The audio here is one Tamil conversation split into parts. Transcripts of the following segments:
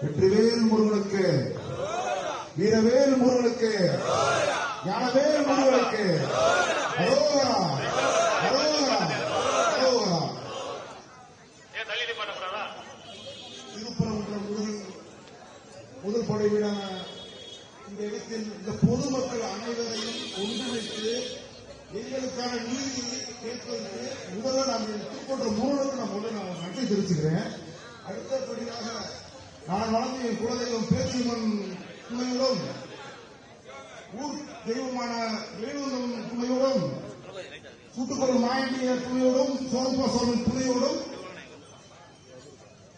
வெற்றிவேல் முருகனுக்கு. வீரவேல் முருகனுக்கு. ஞானவேல் முருகனுக்கு. அரோகரா அரோகரா அரோகரா திருப்பரங்குன்றம் முருகன் முதல் படை இந்த இடத்தில் இந்த பொதுமக்கள் அனைவரையும் ஒன்றிணைத்து எங்களுக்கான நீதியை கேட்பதற்கு முதல்ல நாம் எடுத்துக்கொண்ட முருகனுக்கு நான் முதல்ல நான் நன்றி தெரிவிச்சுக்கிறேன். அடுத்தபடியாக நான் வளர்ந்த என் குலதெய்வம் பேச்சியம்மன் துணையுடன் ஊர் தெய்வமான வேணுவந்தம் துணையோடும் சுட்டுக்கொள்ளும் மாயண்டிய துணையோடும் சோழப்பா துணையோடும்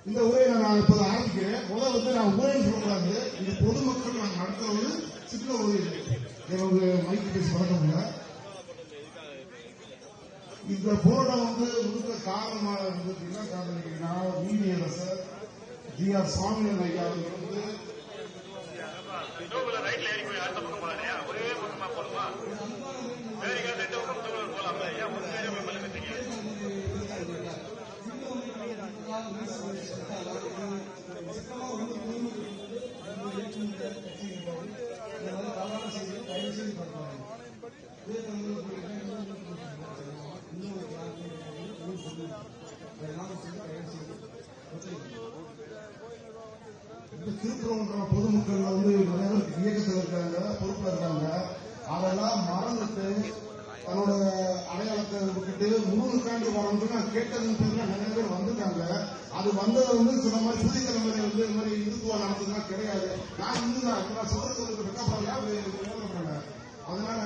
இந்த உரையை நான் இப்போது ஆரம்பிக்கிறேன். முதல் வந்து நான் உரையை சொல்லக்கூடாது. இந்த பொதுமக்கள் நான் நடத்துற ஒரு சின்ன உரை எனக்கு மைக்கு பேசி பழக்கம் இந்த போராட்டம் வந்து முழுக்க காரணமாக இருந்தது என்ன காரணம் கேட்டீங்கன்னா நீதியரசர் ஜி ஆர் சுவாமிநாதன் ஐயா அவர்கள் வந்து இந்த திருப்பரங்குன்றம் பொதுமக்கள் வந்து நிறைய பேர் இயக்கத்தில் இருக்காங்க பொறுப்பில் இருக்காங்க. அதெல்லாம் மறந்துட்டு தன்னோட அடையாளத்தை விட்டுட்டு முருகனுக்காண்டி வரணும்னு நான் கேட்டதுன்னு நிறைய பேர் வந்திருக்காங்க. அது வந்தது வந்து சில மாதிரி புதிய தலைமுறை வந்து இந்த மாதிரி இந்துத்துவ நடத்துலாம் கிடையாது. நான் இந்து தான். நான் சுதந்திரத்துக்கு வெட்டப்படுறேன் அதனால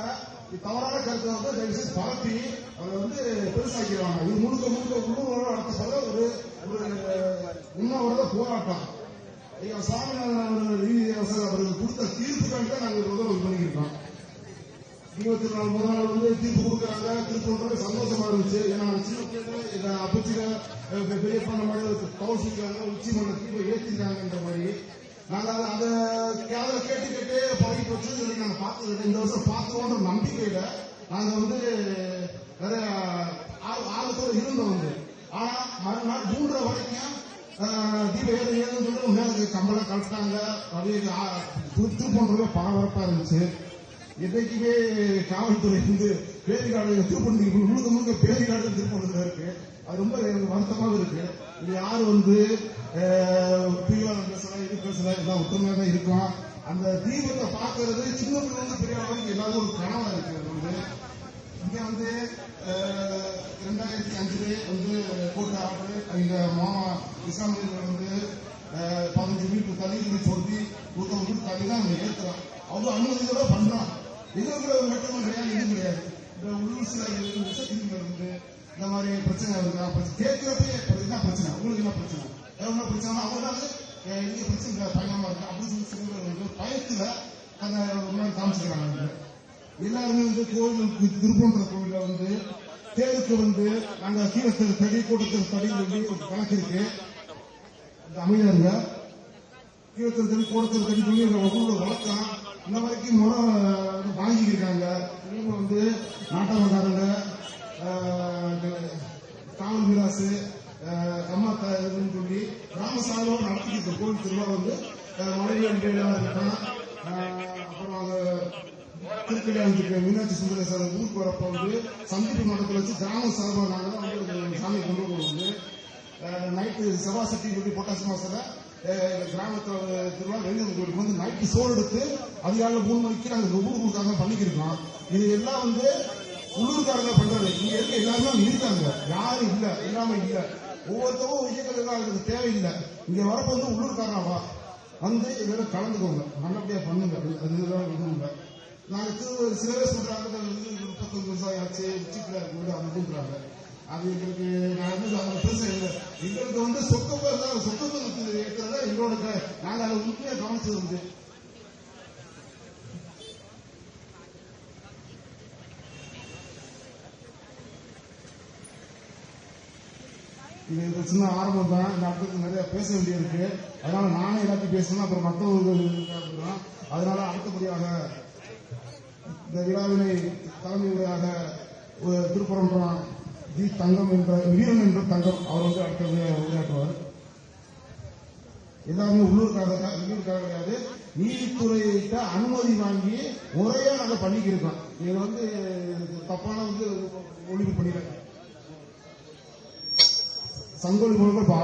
இது தவறான கருத்தை வந்து தயவுசெய்து பரப்பி அதை வந்து பெருசாக்கிடுவாங்க. இது முழுக்க முழுக்க உள்ளூரோட நடத்தப்படுற ஒரு ஒரு உண்ணாவிரத போராட்டம். ஐயா சாமிநாதன் அவர்கள் நீதியரசர் அவர்கள் கொடுத்த தீர்ப்புக்காக தான் நாங்கள் முதல் பண்ணியிருக்கோம் இருபத்தி நாலு முதல் நாள் வந்து தீர்ப்பு கொடுக்குறாங்க. திருப்பூர் சந்தோஷமா இருந்துச்சு. ஏன்னா சின்ன பிள்ளைங்க அப்பச்சில பெரிய பண்ண மாதிரி கவுன்சிலிங்காங்க உச்சி மன்ற தீர்ப்பை ஏற்றிருக்காங்கன்ற மாதிரி. நாங்கள் அதை அதை கேத கேட்டு கேட்டு பழகி போச்சு சொல்லி நாங்கள் பார்த்து இந்த வருஷம் பார்த்துருவோன்ற நம்பிக்கையில நாங்கள் வந்து நிறைய ஆ- ஆர்வத்தோட இருந்தோம் வந்து. ஆனா மறுநாள் மூன்றரை வரைக்கும் ஆஹ், தீப ஏழு மேலே கம்பளம் கலட்டாங்க அப்படியே ஆ- திரு- பரபரப்பா இருந்துச்சு. என்னைக்குமே காவல்துறை வந்து பேரிகாடு திருப்பணி முழுக்க முழுக்க பேரிகாடு திருப்பணத்துல இருக்கு. அது ரொம்ப எனக்கு வருத்தமாக இருக்கு. இது வந்து தீவிரம் பேசலாம் இது பேசலாம் எல்லாம் ஒற்றுமையாக தான் இருக்கும். அந்த தீபத்தை பார்க்கறது சின்ன பிள்ளை பெரிய அளவுக்கு எல்லாரும் ஒரு கனவா இருக்கு. அது வந்து இங்க வந்து அஹ், ரெண்டாயிரத்தி அஞ்சுல வந்து கோர்ட் ஆர்டர் எங்க மாமா இஸ்லாமியர்கள் வந்து பதினஞ்சு வீட்டு தள்ளி இப்படி சொல்லி நூத்தம்பது வீட்டு தண்ணி தான் அவங்க ஏற்றுறான் அவங்க அனுமதியோட பண்றோம் எங்களுக்கு ஒரு வெட்டமும் கிடையாது இது கிடையாது. இந்த புதுசுல விஷக்கிருமி இருந்து இந்த மாதிரி பிரச்சனை இருக்கு பிரச்சனை. கேட்கிறப்பே என்ன பிரச்சனை. உங்களுக்கு என்ன பிரச்சனை? என்ன பிரச்சனை? அவங்க எங்க பிரச்சனை இல்லை, இருக்கு? அப்படின்னு சொல்லி சில பயத்துல அந்த முன்னாடி காமிச்சுக்கிறாங்க. எல்லாருமே வந்து கோவில் திருப்பூன்ற கோவில வந்து தேருக்கு வந்து நாங்க கீழத்தில் தடி கூட்டத்தில் தடி சொல்லி ஒரு கணக்கு இருக்கு. அந்த அமைதியாருங்க கீழத்தில் தடி கூடத்தில் தடி சொல்லி எங்க வழக்கம் இந்த வரைக்கும் முறை வந்து இவங்க வந்து நாட்டவக்காரங்க காவல் மிராசு கம்மாத்தா இதுன்னு சொல்லி கிராம நடத்திக்கிட்டு கோவில் திருவிழா வந்து மலையாள இருக்கான் அப்புறம் அங்க திருக்கல்யாணத்துக்கு மீனாட்சி சுந்தரேஸ்வரர் ஊருக்கு வரப்ப வந்து சந்திப்பு மண்டலத்தில் வச்சு கிராம சார்பாக நாங்கள் தான் வந்து சாமி கொண்டு போவோம் நைட்டு செவ்வாய் சட்டி சொல்லி பொட்டாசி மாசத்துல. கிராமத்தில் திருவிழா வெளியூர் கோயிலுக்கு வந்து நைட்டு சோறு எடுத்து அதிகாலையில் மூணு மணிக்கு நாங்கள் ஊருக்காக பண்ணிக்கிருக்கோம். இது எல்லாம் வந்து உள்ளூர்காரங்க பண்றது. இங்க இருக்க எல்லாருமே அங்க இருக்காங்க. யாரும் இல்ல. எல்லாமே இல்ல. ஒவ்வொருத்தரும் இயக்கங்கள் எல்லாம் அதுக்கு தேவையில்லை. இங்க வரப்ப வந்து உள்ளூர்காரனா வா. வந்து இதோட கலந்துக்கோங்க. நல்லபடியா பண்ணுங்க. அதுதான் விரும்புங்க நாங்க திரு சில பேர் சொல்றாங்க வந்து முப்பத்தொன்று வருஷம் ஆச்சு உச்சிக்கல இருக்குது அப்படின்றாங்க அது எங்களுக்கு நான் வந்து அவங்க பேச இல்லை. எங்களுக்கு வந்து சொத்த பேர் தான் சொத்த பேர் இருக்கிறத எங்களோட நாங்கள் அதை உண்மையா கவனிச்சது வந்து இது ஒரு சின்ன ஆரம்பம் தான். இந்த அடுத்தது நிறைய பேச வேண்டியிருக்கு. அதனால நானே எல்லாத்தையும் பேசணும். அப்புறம் மற்றவர்கள் இருக்காங்க. அதனால அடுத்தபடியாக இந்த விழாவினை தலைமையுடையாக ஒரு திருப்பரங்குன்றம் தி தங்கம் என்ற வீரன் என்ற தங்கம் அவர் வந்து அடுத்த உரையாற்றுவார். எல்லாருமே உள்ளூருக்காக தான், கிடையாது. நீதித்துறையிட்ட அனுமதி வாங்கி முறையா நாங்க பண்ணிக்கிருக்கோம். இது வந்து தப்பான வந்து ஒழிப்பு பண்ணிடுறேன் சங்கோலி மூலமா இப்ப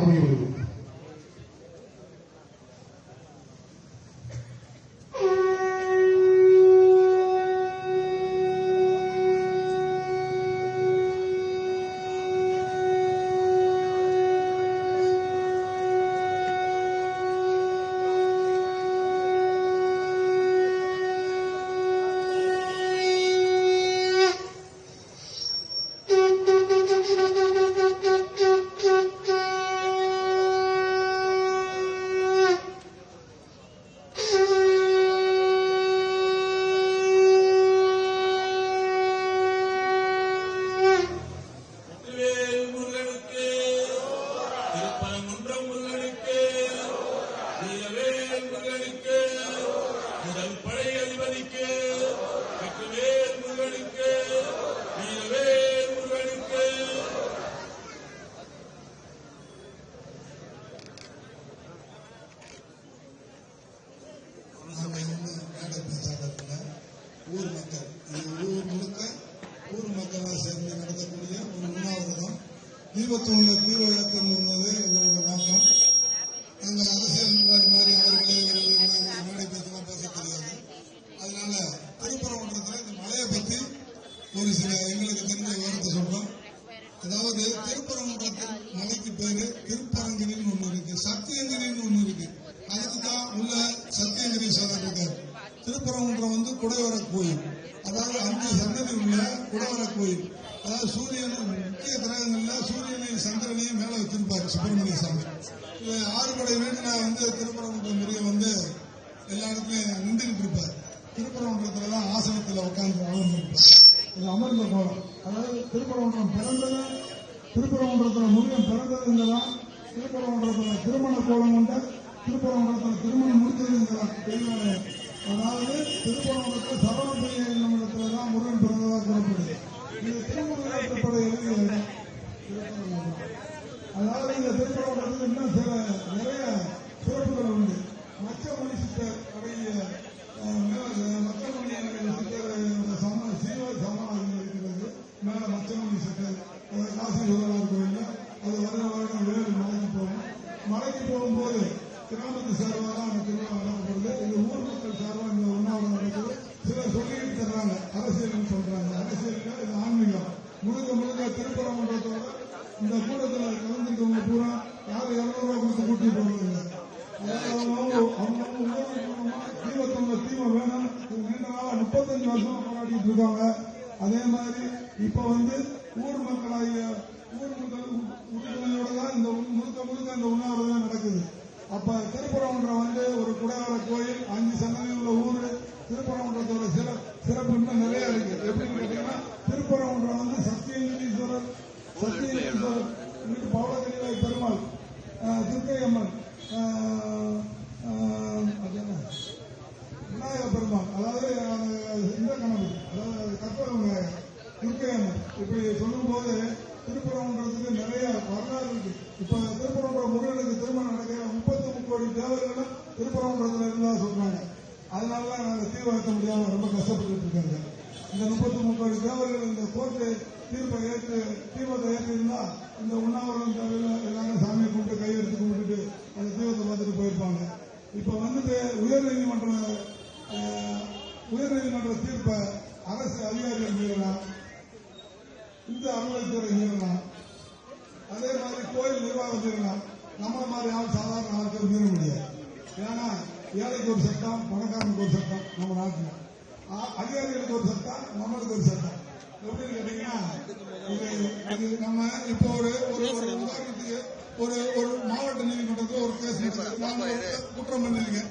அவருடைய ஆறுபடை வந்து திருப்பரங்குன்ற முறையை வந்து எல்லா இடத்துலயும் நின்றுகிட்டு இருப்பார். திருப்பரங்குன்றத்துல தான் ஆசனத்துல உட்கார்ந்து அமர்ந்திருப்பார். இது அமர்ந்த கோலம். அதாவது திருப்பரங்குன்றம் பிறந்தது திருப்பரங்குன்றத்துல முருகன் பிறந்தது இங்கதான் திருப்பரங்குன்றத்துல திருமண கோலம் உண்டு திருப்பரங்குன்றத்துல திருமணம் முடிச்சது இங்கதான் தெளிவாக அதாவது திருப்பரங்குன்றத்துல சரவணப்பள்ளி தான் முருகன் பிறந்ததாக கூறப்படுது. இது திருமணம் எழுதிய இடம் அதனால இந்த திரைப்படம் வந்து இன்னும் சில நிறைய சிறப்புகள் உண்டு. மச்சமணி சித்தர் அடங்கிய மச்ச மொழி சித்தர் சம சீவ சமாதி இருக்கிறது மேல மச்ச மொழி சித்தர் இருபத்தஞ்சு வருஷம் போராடிட்டு இருக்காங்க அதே மாதிரி இப்ப வந்து ஊர் மக்களாகிய ஊர் மக்கள் உறுதுணையோட தான் இந்த முழுக்க முழுக்க இந்த உண்ணாவிரதம் நடக்குது. அப்ப திருப்பரங்குன்றம் வந்து ஒரு குடையாள கோயில் அஞ்சு சன்னதி உள்ள ஊரு. திருப்பரங்குன்றத்தோட சிற சிறப்பு இன்னும் நிறைய இருக்கு. எப்படின்னு கேட்டீங்கன்னா திருப்பரங்குன்றம் வந்து சத்தியநீஸ்வரர் சத்தியநீஸ்வரர் பவளக்கடிவாய் பெருமாள் ஆஹ், ஆஹ், அது என்ன? விநாயகர் பெருமாள் அதாவது அது இந்த கணக்கு அதாவது கற்பவங்க துர்க்கையம்மன் இப்படி சொல்லும்போது திருப்பரங்குன்றத்துக்கு நிறைய வரலாறு இருக்கு. இப்ப திருப்பரங்குன்றம் முருகனுக்கு திருமணம் நடக்கிற முப்பத்தி முக்கோடி தேவர்களும் திருப்பரங்குன்றத்துல இருந்தா சொல்றாங்க அதனாலதான் நாங்க தீர்வாக்க முடியாம ரொம்ப கஷ்டப்பட்டு இருக்காங்க. இந்த முப்பத்தி முக்கோடி தேவர்கள் இந்த கோர்ட்டு தீர்ப்பை ஏற்று தீபத்தை ஏற்றிருந்தா இந்த உண்ணாவிரதம் தேவையில்ல எல்லாரும் சாமியை கும்பிட்டு கையெடுத்து கும்பிட்டுட்டு அந்த தீபத்தை பார்த்துட்டு போயிருப்பாங்க. இப்ப வந்துட்டு உயர் நீதிமன்ற உயர்நீதிமன்ற தீர்ப்பை அரசு அதிகாரிகள் மீறலாம் இந்த அறநிலைத்துறை மீறலாம் அதே மாதிரி கோயில் நிர்வாகம் மீறலாம் நம்மள மாதிரி ஆள் சாதாரண ஆட்கள் மீற முடியாது. ஏன்னா ஏழைக்கு ஒரு சட்டம் பணக்காரனுக்கு ஒரு சட்டம் நம்ம நாட்டில். அதிகாரிகளுக்கு ஒரு சட்டம் நம்மளுக்கு ஒரு சட்டம். எப்படின்னு கேட்டீங்கன்னா இது நம்ம இப்போ ஒரு ஒரு உதாரணத்துக்கு ஒரு ஒரு மாவட்ட நீதிமன்றத்தில் ஒரு கேஸ் குற்றம் பண்ணிருக்கீங்க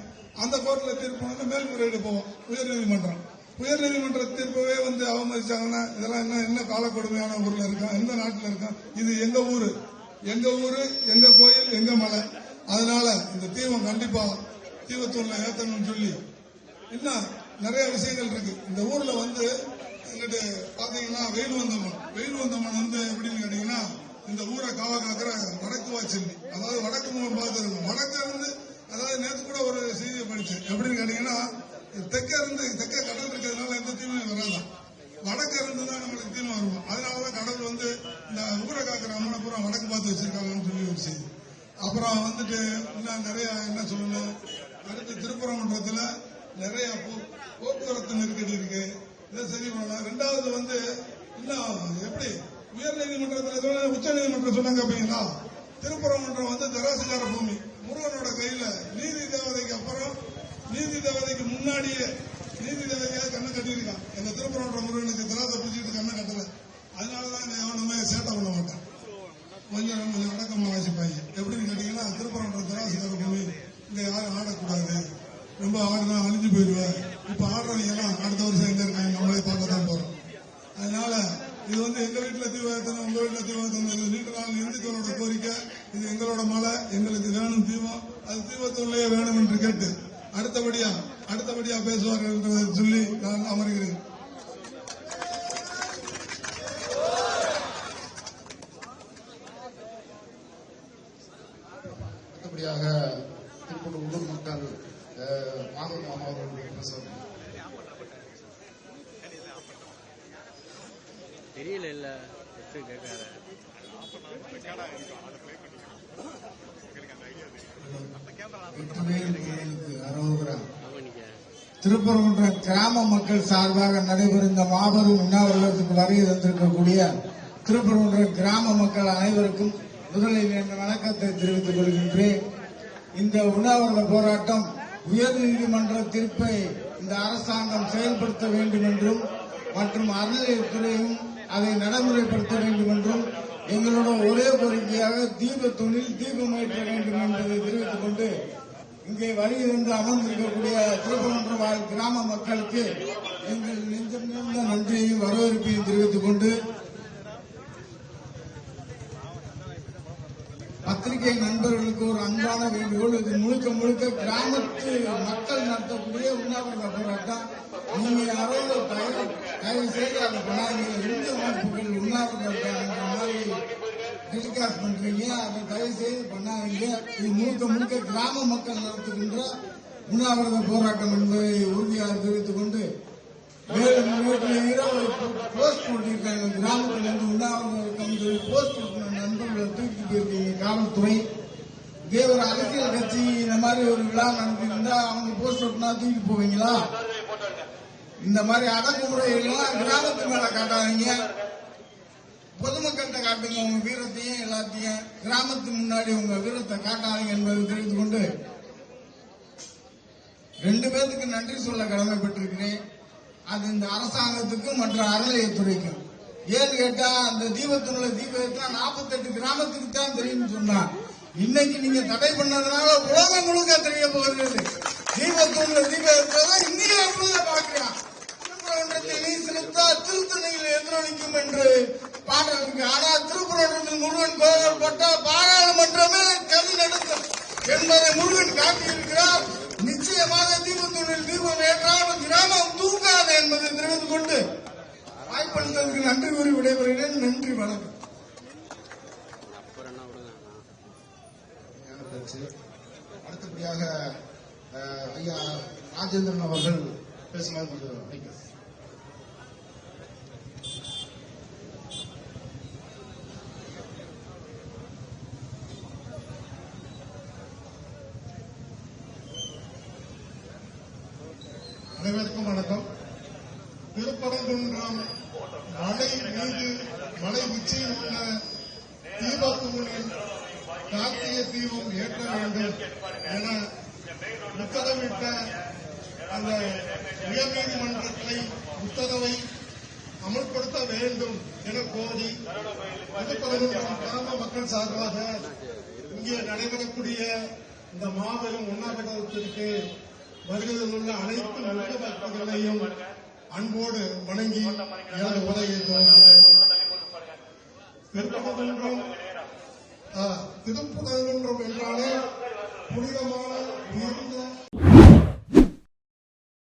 அந்த கோர்ட்ல தீர்ப்பு வந்து மேல்முறையீடு போவோம். உயர்நீதிமன்றம் உயர்நீதிமன்ற தீர்ப்பவே வந்து அவமதிச்சாங்கன்னா இதெல்லாம் என்ன என்ன காலக்கொடுமையான ஊர்ல இருக்கான் எந்த நாட்டில் இருக்கான் இது எங்க ஊரு? எங்க ஊரு எங்க கோயில் எங்க மலை? அதனால இந்த தீபம் கண்டிப்பா தீபத்தூர்ல ஏத்தணும்னு சொல்லி இன்னும் நிறைய விஷயங்கள் இருக்கு. இந்த ஊர்ல வந்து எங்கிட்ட பாத்தீங்கன்னா வெயில் வந்தம்மன் வெயில் வந்தம்மன் வந்து எப்படின்னு கேட்டீங்கன்னா இந்த ஊரை காவ காக்கிற வடக்கு வாச்சல்லி அதாவது வடக்கு முகம் பார்த்துருக்கோம் வடக்கு இருந்து அதாவது நேற்று கூட ஒரு செய்தியை படிச்சேன் எப்படின்னு கேட்டீங்கன்னா தெற்க இருந்து தெற்க கடல் இருக்கிறதுனால எந்த தீமையும் வராதான் வடக்கு இருந்து தான் நம்மளுக்கு தீமை வரும்? அதனாலதான் கடவுள் வந்து இந்த ஊரை காக்கிற அம்மனை பூரா வடக்கு பார்த்து வச்சிருக்காங்கன்னு சொல்லி ஒரு செய்தி. அப்புறம் வந்துட்டு இன்னும் நிறைய என்ன சொல்லணும்? அடுத்து திருப்பரங்குன்றத்துல நிறைய போ- போக்குவரத்து நெருக்கடி இருக்கு. இதை சரி பண்ணலாம். ரெண்டாவது வந்து இன்னும் எப்படி? உயர்நீதிமன்றத்தில் உச்ச நீதிமன்றம் சொன்னாங்க அப்படிங்களா திருப்பரங்குன்றம் வந்து தராசுகார பூமி. முருகனோட கையில நீதி தேவதைக்கு அப்புறம் நீதி தேவதைக்கு முன்னாடியே நீதி தேவதையாக கண்ணை கட்டியிருக்கான். எங்க திருப்பரங்குன்றம் முருகனுக்கு தராசை பிடிச்சிட்டு கண்ணை கட்டல. அதனால இந்த எவனுமே சேட்டை பண்ண மாட்டான் கொஞ்சம் கொஞ்சம் அடக்கமா வாசிப்பாங்க எப்படின்னு கேட்டீங்கன்னா திருப்பரங்குன்றம் தராசுகார பூமி இங்க யாரும் ஆடக்கூடாது ரொம்ப ஆடுனா அழிஞ்சு போயிடுவேன் இப்ப ஆடுறவங்க எல்லாம் அடுத்த வருஷம் எங்க இருக்காங்க நம்மளே பார்க்க தான் போறோம் அதனால இது வந்து எங்க வீட்டுல தீபாவளி உங்க வீட்டுல தீபாவளி நீண்ட நாள் இந்துக்களோட கோரிக்கை இது எங்களோட மலை எங்களுக்கு வேணும் தீபம் அது தீபத்துள்ளே வேணும் என்று கேட்டு அடுத்தபடியா அடுத்தபடியா பேசுவார்கள் என்று சொல்லி நான் அமர்கிறேன் அடுத்தபடியாக திருப்பூர் உள்ளூர் மக்கள் மாதவ மாமா அவர்கள் பேசுவார்கள் தெரியல இல்ல திருப்பரங்குன்ற கிராம மக்கள் சார்பாக நடைபெறும் இந்த மாபெரும் உண்ணாவிரதத்துக்கு வருகை தந்திருக்கக்கூடிய திருப்பரங்குன்ற கிராம மக்கள் அனைவருக்கும் முதலில் என்ற வணக்கத்தை தெரிவித்துக் கொள்கின்றேன். இந்த உண்ணாவிரத போராட்டம் உயர்நீதிமன்ற தீர்ப்பை இந்த அரசாங்கம் செயல்படுத்த வேண்டும் என்றும் மற்றும் அறநிலையத்துறையும் அதை நடைமுறைப்படுத்த வேண்டும் என்றும் எங்களோட ஒரே கோரிக்கையாக தீபத்தூணில் தீபம் ஏற்ற வேண்டும் என்பதை தெரிவித்துக் கொண்டு இங்கே வருகிறது அமர்ந்திருக்கக்கூடிய திருப்பரங்குன்ற வாழ் கிராம மக்களுக்கு எங்கள் நெஞ்சம் நிறைந்த நன்றியையும் வரவேற்பையும் தெரிவித்துக் கொண்டு பத்திரிகை நண்பர்களுக்கு ஒரு அன்பான வேண்டுகோள். இது முழுக்க முழுக்க கிராமத்து மக்கள் நடத்தக்கூடிய உண்ணாவிரத போராட்டம். நீங்க யாரோ தயவு தயவு செய்து அதை பண்ணாதீங்க இந்து அமைப்புகள் உண்ணாவிரத மாதிரி டெலிகாஸ்ட் பண்றீங்க. அதை தயவு செய்து பண்ணாதீங்க. இது முழுக்க முழுக்க கிராம மக்கள் நடத்துகின்ற உண்ணாவிரத போராட்டம் என்பதை உறுதியாக தெரிவித்துக் கொண்டு மேலும் போஸ்ட் போட்டிருக்காங்க. கிராமத்தில் இருந்து உண்ணாவிரதம் இருக்கும் சொல்லி போஸ்ட் போட்டு தூக்கிட்டு போயிருக்கீங்க காவல்துறை இதே ஒரு அரசியல் கட்சி இந்த மாதிரி ஒரு விழா நடந்திருந்தா அவங்க போஸ்ட் ஒட்டினா தூக்கிட்டு போவீங்களா? இந்த மாதிரி அடக்குமுறைகள்லாம் கிராமத்து மேல காட்டாதீங்க. பொதுமக்கள்கிட்ட காட்டுங்க உங்க வீரத்தையும் எல்லாத்தையும். கிராமத்து முன்னாடி உங்க வீரத்தை காட்டாதீங்க என்பதை தெரிவித்துக் கொண்டு ரெண்டு பேருக்கு நன்றி சொல்ல கடமைப்பட்டிருக்கிறேன். அது இந்த அரசாங்கத்துக்கும் மற்ற அறநிலையத்துறைக்கும். ஏன்னு கேட்டா அந்த தீபத்தினுள்ள தீபத்தான் நாற்பத்தெட்டு கிராமத்துக்கு தான் தெரியும்னு சொன்னான் இன்னைக்கு நீங்க தடை பண்ணதுனால உலகம் முழுக்க தெரிய போகிறது. தீபத்துள்ள தீபத்தை இந்தியா முழுக்க பார்க்கிறான் செலுத்தா திருத்தணியில் எதிரொலிக்கும் என்று பாடல் இருக்கு. ஆனா திருப்பரங்குன்றத்தில் முருகன் கோவில் போட்டா பாராளுமன்றமே கவி நடத்தும் என்பதை முருகன் காட்டியிருக்கிறார். நிச்சயமாக தீபத்தூரில் தீபம் ஏற்றால் கிராமம் தூங்காது என்பதை தெரிந்து கொண்டு வாய்ப்பளித்ததற்கு நன்றி கூறி விடைபெறுகிறேன் நன்றி வணக்கம் அடுத்தபடியாக ஐயா ராஜேந்திரன் அவர்கள் பேசுமாறு கொஞ்சம் அழைக்கிறேன். அந்த உயர்நீதிமன்றத்தை உத்தரவை அமல்படுத்த வேண்டும் என கோரி கிராம மக்கள் சார்பாக இங்கே நடைபெறக்கூடிய இந்த மாபெரும் உண்ணாவிரதத்திற்கு வருகையில் உள்ள அனைத்து நல்ல பக்தர்களையும் அன்போடு வணங்கி எனது உரையை திருப்பதன்றும் திருப்பதன்றும் என்றாலே புனிதமான